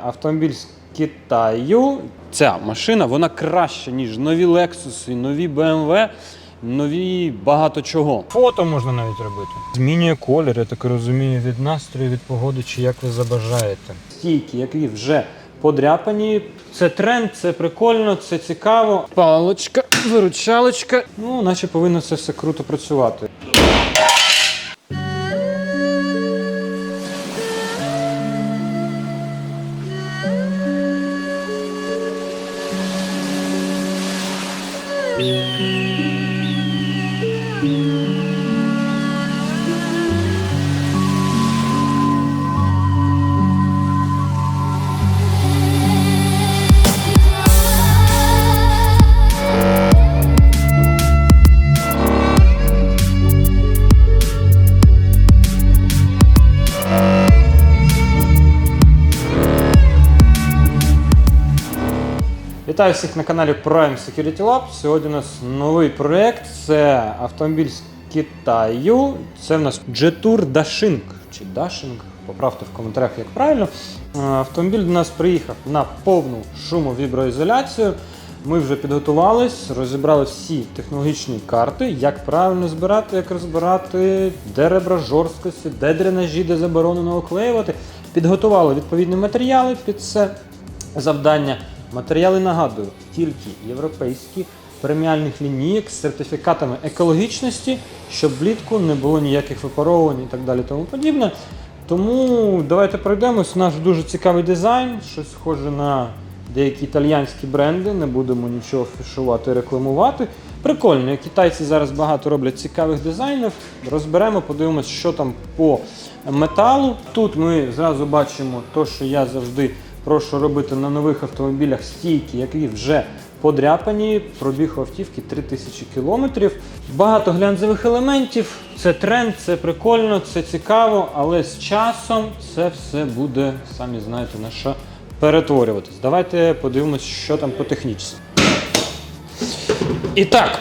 Автомобіль з Китаю. Ця машина вона краща, ніж нові Lexus, нові BMW, нові багато чого. Фото можна навіть робити. Змінює колір, я так розумію, від настрою, від погоди, чи як ви забажаєте. Стійки, які вже подряпані. Це тренд, це прикольно, це цікаво. Палочка, виручалочка. Ну, наче повинно це все круто працювати. Вітаю всіх на каналі Prime Security Lab. Сьогодні у нас новий проєкт. Це автомобіль з Китаю. Це в нас Jetour Dashing чи Dashing. Поправте в коментарях, як правильно. Е, Автомобіль до нас приїхав на повну шумовіброізоляцію. Ми вже підготувались, розібрали всі технологічні карти, як правильно збирати, як розбирати, де ребра жорсткості, де дренажі, де заборонено оклеювати. Підготували відповідні матеріали під це завдання. Матеріали нагадую, тільки європейські преміальних лінійок з сертифікатами екологічності, щоб влітку не було ніяких випаровувань і так далі. Тому подібне. Тому давайте пройдемось. У нас дуже цікавий дизайн, щось схоже на деякі італійські бренди. Не будемо нічого фішувати, рекламувати. Прикольно, китайці зараз багато роблять цікавих дизайнів. Розберемо, подивимось, що там по металу. Тут ми зразу бачимо те, що я завжди прошу робити на нових автомобілях стійки, які вже подряпані. Пробіг автівки 3000 кілометрів. Багато глянцевих елементів. Це тренд, це прикольно, це цікаво, але з часом це все буде, самі знаєте, на що перетворюватись. Давайте подивимось, що там по технічці. І так,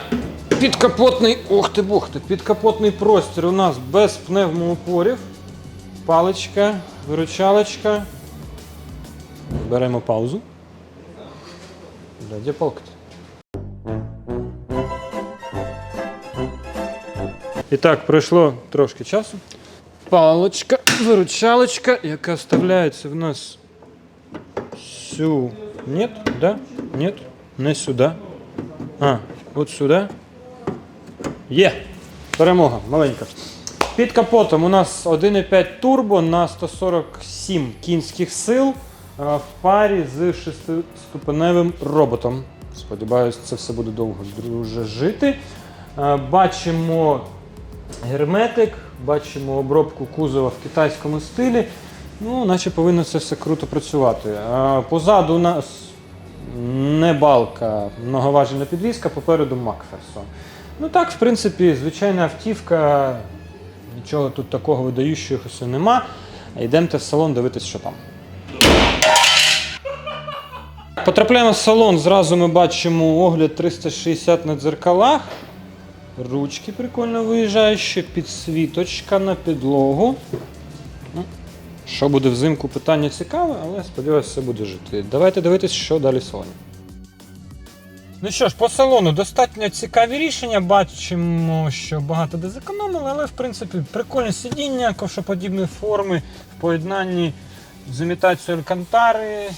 підкапотний, ох ти бог підкапотний простір у нас без пневмоупорів. Паличка, виручалочка. Беремо паузу. Де палка? І так, пройшло трошки часу. Палочка, виручалочка, яка вставляється в нас сю. Нет, да? Нет, не сюди. А, от сюди. Є. Перемога, маленька. Під капотом у нас 1,5 турбо на 147 кінських сил в парі з шестиступеневим роботом. Сподіваюсь, це все буде довго друже жити. Бачимо герметик, бачимо обробку кузова в китайському стилі. Ну, наче повинно це все круто працювати. Позаду у нас не балка, многоважільна підвізка, попереду Макферсон. Ну так, в принципі, звичайна автівка, нічого тут такого видаючого нема. Йдемте в салон дивитись, що там. Потрапляємо в салон, зразу ми бачимо огляд 360 на дзеркалах. Ручки прикольно виїжджаючі, підсвіточка на підлогу. Ну, Що буде взимку, питання цікаве, але сподіваюся, все буде жити. Давайте дивитись, що далі в салоні. Ну що ж, по салону достатньо цікаві рішення. Бачимо, що багато де зекономили, але в принципі прикольне сидіння ковшоподібної форми в поєднанні з імітацією алькантари.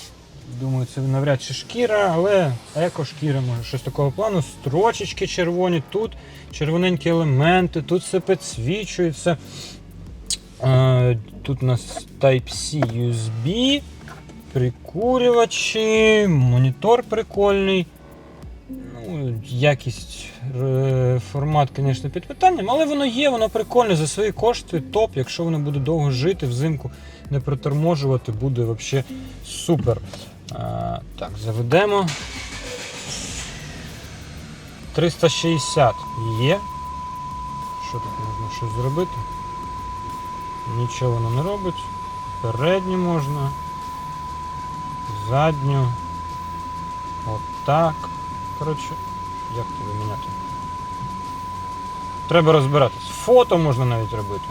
Думаю, це навряд чи шкіра, але еко-шкіра, може щось такого плану. Строчечки червоні, тут червоненькі елементи, тут все підсвічується. Е, Тут у нас Type-C USB, прикурювачі, монітор прикольний. Ну, якість, е, формат, звісно, під питанням, але воно є, воно прикольне за свої кошти, топ. Якщо воно буде довго жити, взимку не приторможувати, буде взагалі супер. Так, заведемо. 360 є. Що тут можна щось зробити? Нічого воно не робить. Передню можна. Задню. Отак. Коротше, як тобі міняти? Треба розбиратись. Фото можна навіть робити.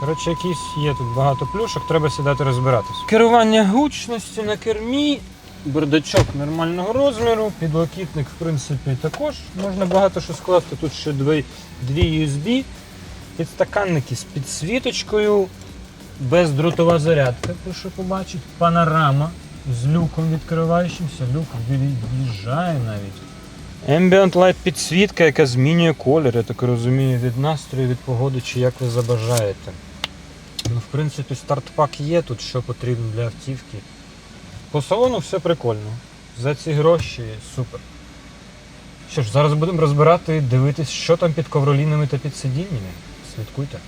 Коротше, якісь є тут багато плюшок, треба сідати розбиратись. Керування гучності на кермі, бардачок нормального розміру, підлокітник, в принципі, також можна багато що скласти. Тут ще дві, дві USB, підстаканники з підсвіточкою, бездротова зарядка, прошу побачити, панорама з люком відкриваючимся, люк від'їжджає навіть. Ambient Light підсвітка, яка змінює колір, я так розумію, від настрою, від погоди, чи як ви забажаєте. В принципі, стартпак є тут, що потрібно для автівки. По салону все прикольно. За ці гроші супер. Що ж, зараз будемо розбирати, дивитись, що там під ковролінами та під сидіннями. Слідкуйте.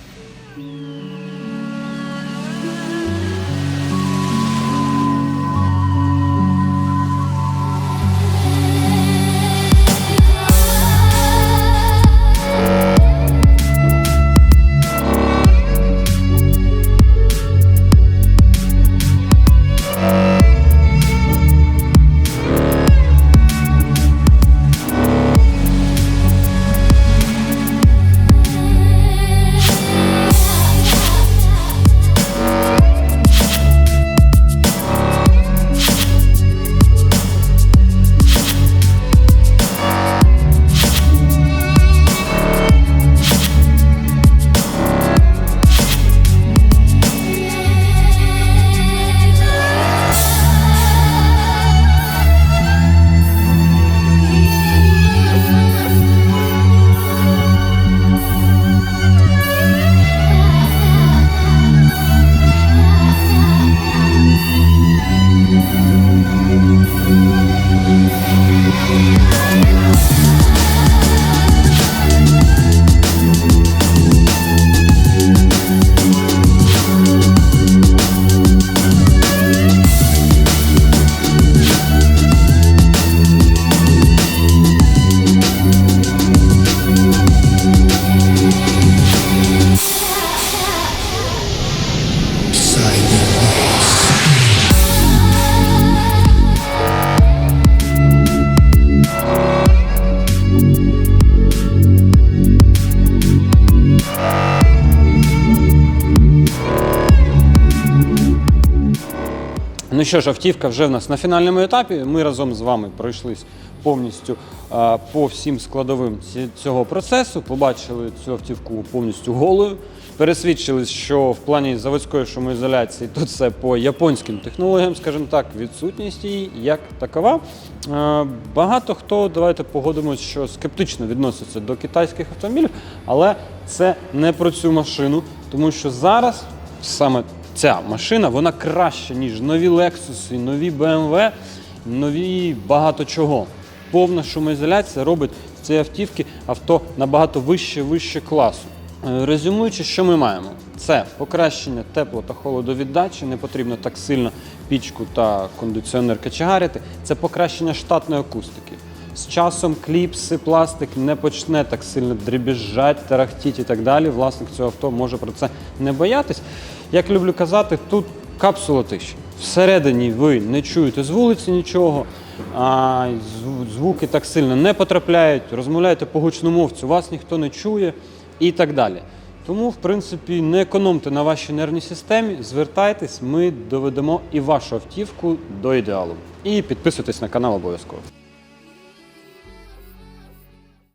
Ну що ж, автівка вже в нас на фінальному етапі. Ми разом з вами пройшлись повністю по всім складовим цього процесу. Побачили цю автівку повністю голою. Пересвідчились, що в плані заводської шумоізоляції тут все по японським технологіям, скажімо так, відсутність її як такова. Багато хто, давайте погодимось, що скептично відноситься до китайських автомобілів, але це не про цю машину, тому що зараз саме ця машина вона краща, ніж нові Lexus, нові BMW, нові багато чого. Повна шумоізоляція робить цієї автівки авто набагато вище, вище класу. Е, Резюмуючи, що ми маємо? Це покращення тепло та холодовіддачі, не потрібно так сильно пічку та кондиціонер качегарити. Це покращення штатної акустики. З часом кліпси, пластик не почне так сильно дребіжать, тарахтіть і так далі. Власник цього авто може про це не боятись. Як люблю казати, тут капсула тиші. Всередині ви не чуєте з вулиці нічого, а звуки так сильно не потрапляють, розмовляєте по гучномовцю, вас ніхто не чує і так далі. Тому, в принципі, не економте на вашій нервній системі, звертайтесь, ми доведемо і вашу автівку до ідеалу. І підписуйтесь на канал обов'язково.